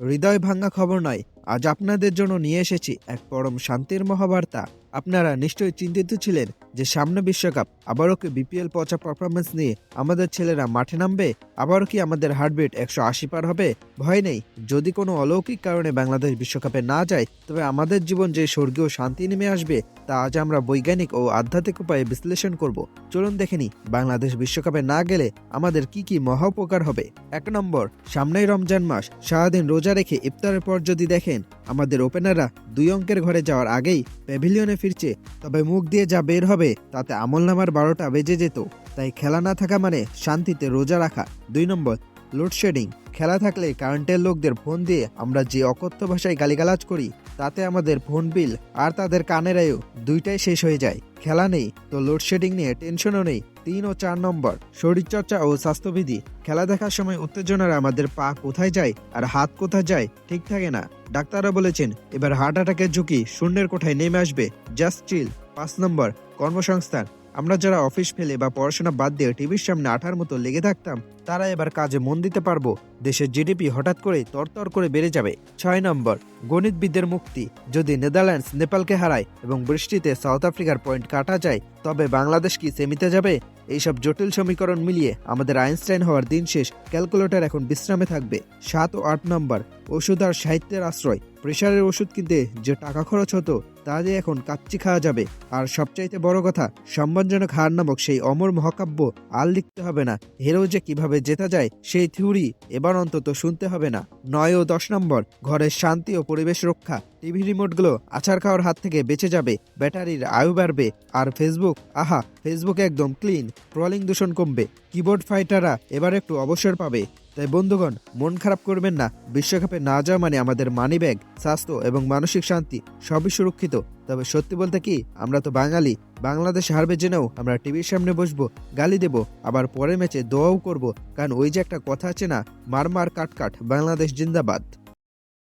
হৃদয় ভাঙা খবর নয় আজ আপনাদের জন্য নিয়ে এসেছি এক পরম শান্তির মহাবার্তা। আপনারা নিশ্চয়ই চিন্তিত ছিলেন যে সামনে বিশ্বকাপ, আবারও কি বিপিএল পচা পারফরমেন্স নিয়ে আমাদের ছেলেরা মাঠে নামবে? আবারও কি আমাদের হার্টবিট একশো আশি পার হবে? ভয় নেই। যদি কোনো অলৌকিক কারণে বাংলাদেশ বিশ্বকাপে না যায়, তবে আমাদের জীবন যে স্বর্গীয় শান্তি নেমে আসবে, তা আজ আমরা বৈজ্ঞানিক ও আধ্যাত্মিক উপায়ে বিশ্লেষণ করব। চলুন দেখেনি বাংলাদেশ বিশ্বকাপে না গেলে আমাদের কি কি মহা উপকার হবে। এক নম্বর, সামনেই রমজান মাস। সারাদিন রোজা রেখে ইফতারের পর যদি দেখেন আমাদের ওপেনাররা দুই অঙ্কের ঘরে যাওয়ার আগেই প্যাভিলিয়নে ফিরছে, তবে মুখ দিয়ে যা বের হবে তাতে আমল নামার বারোটা বেজে যেত। তাই খেলা না থাকা মানে শান্তিতে রোজা রাখা। দুই নম্বর লোডশেডিং খেলা থাকলে কারেন্টের লোকদের ফোন দিয়ে আমরা যে অকথ্য ভাষায় গালিগালাজ করি, তাতে আমাদের ফোন বিল আর তাদের কানের আয়ু দুইটাই শেষ হয়ে যায়। খেলা নেই, তো লোডশেডিং নিয়ে টেনশনও নেই। তিন ও চার নম্বর, শরীরচর্চা ও স্বাস্থ্যবিধি। খেলা দেখার সময় উত্তেজনার আমাদের পা কোথায় যায় আর হাত কোথায় যায় ঠিক থাকে না। ডাক্তাররা বলেছেন, এবার হার্ট অ্যাটাকের ঝুঁকি শূন্যের কোঠায় নেমে আসবে। জাস্ট চিল পাঁচ নম্বর, কর্মসংস্থান। আমরা যারা অফিস ফেলে বা পড়াশোনা বাদ দিয়ে টিভির সামনে আঠার মতো লেগে থাকতাম, তারা এবার কাজে মন দিতে পারব। দেশের জিডিপি হঠাৎ করে তরতর করে বেড়ে যাবে। ছয় নম্বর, গণিতবিদদের মুক্তি। যদি নেদারল্যান্ডস নেপালকে হারায় এবং বৃষ্টিতে সাউথ আফ্রিকার পয়েন্ট কাটা যায়, তবে বাংলাদেশ কি সেমিতে যাবে? এইসব জটিল সমীকরণ মিলিয়ে আমাদের আইনস্টাইন হওয়ার দিন শেষ, ক্যালকুলেটর এখন বিশ্রামে থাকবে। সাত ও আট নম্বর, ওষুধ আর সাহিত্যের আশ্রয়। প্রেশারের ওষুধ কিনতে যে টাকা খরচ হতো, তা দিয়ে এখন কাচ্চি খাওয়া যাবে। আর সবচাইতে বড় কথা, সম্মানজনক হার নামক সেই অমর মহাকাব্য আর লিখতে হবে না। হেরো যে কীভাবে জেতা যায়, সেই থিওরি এবার অন্তত শুনতে হবে না। নয় ও দশ নম্বর, ঘরের শান্তি ও পরিবেশ রক্ষা। টিভি রিমোটগুলো আছার খাওয়ার হাত থেকে বেঁচে যাবে, ব্যাটারির আয়ু বাড়বে, আর ফেসবুক, আহা, ফেসবুক একদম ক্লিন ট্রলিং দূষণ কমবে কিবোর্ড ফাইটাররা এবার একটু অবসর পাবে। তাই বন্ধুগণ, মন খারাপ করবেন না, বিশ্বকাপে না যাওয়া মানে আমাদের মানি ব্যাগ স্বাস্থ্য এবং মানসিক শান্তি সবই সুরক্ষিত। তবে সত্যি বলতে কি, আমরা তো বাঙালি, বাংলাদেশ হারবে জেনেও আমরা টিভির সামনে বসবো, গালি দেব, আবার পরের ম্যাচে দোয়াও করব, কারণ ওই যে একটা কথা আছে না মার মার কাট কাট বাংলাদেশ জিন্দাবাদ।